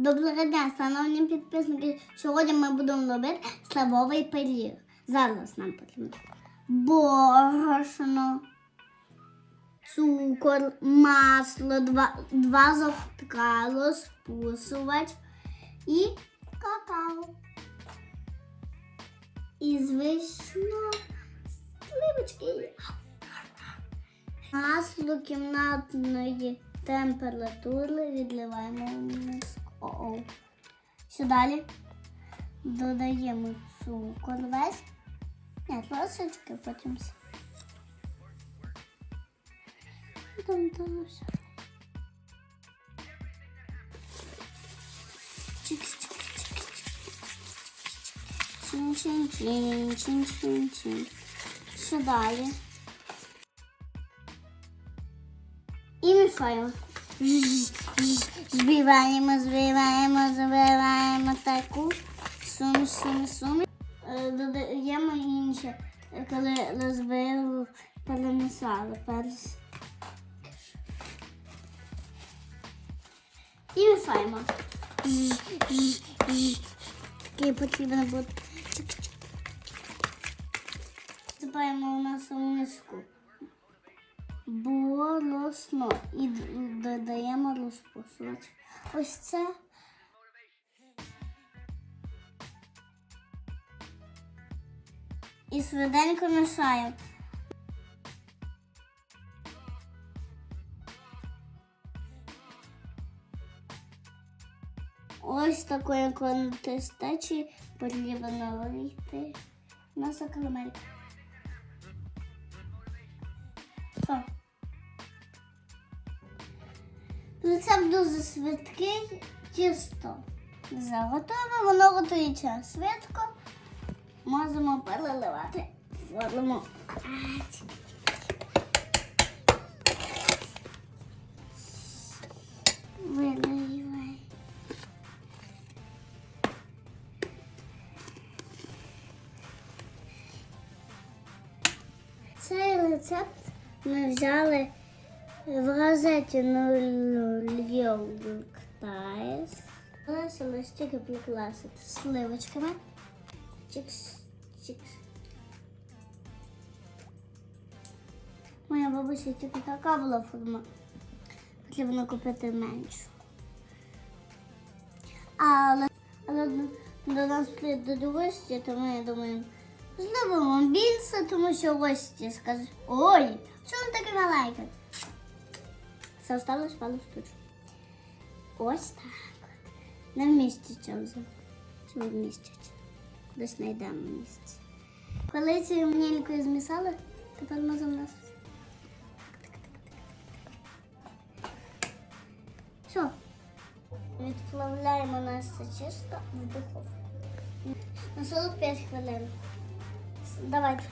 Доброго дня, шановні підписники. Сьогодні ми будемо робити славовий пиріг. Зараз нам потрібно борошно, цукор, масло, два, два жовтка, розпусувач і какао. І, звісно, сливочки. Масло кімнатної температури відливаємо в миску. О-оу. Що далі? Додаємо цукор весь. Ні, трошечки, потім все. Там, там все. Чин-чин-чин, чин-чин-чин. Що далі? І мішаємо. Збиваємо, збиваємо, збиваємо таку. Сум, сум, сум. Е, Додаємо інше, коли розбили, перемішали перш. І мішаємо. Такий потрібно буде. Засипаємо в нашу миску борошно і додаємо розпушувач. Ось це. І швиденько мішаємо. Ось такої контестачі потрібно вийти на сакрамельку. Все. Рецепт дуже швидкий, тісто заготове, воно готується швидко. Можемо переливати форму. Виливай. Цей рецепт ми взяли в газеті York Times. Залишилось тільки прикласити сливочками. Чикс, чикс. Моя бабуся тільки така була форма. Потрібно купити меншу. Але, але до- нас прийдуть гості, то ми думаємо, зробимо більше, тому що гості скажуть, ой, що він таке маленьке? Все осталось пару штучок. Ось так от. Не вміститься вже. Чи вміститься? Десь знайдемо місце. Коли цю мількою змісали, тепер можемо нас. Все. Відправляємо наше чисто в духовку. На 45 хвилин. Давайте.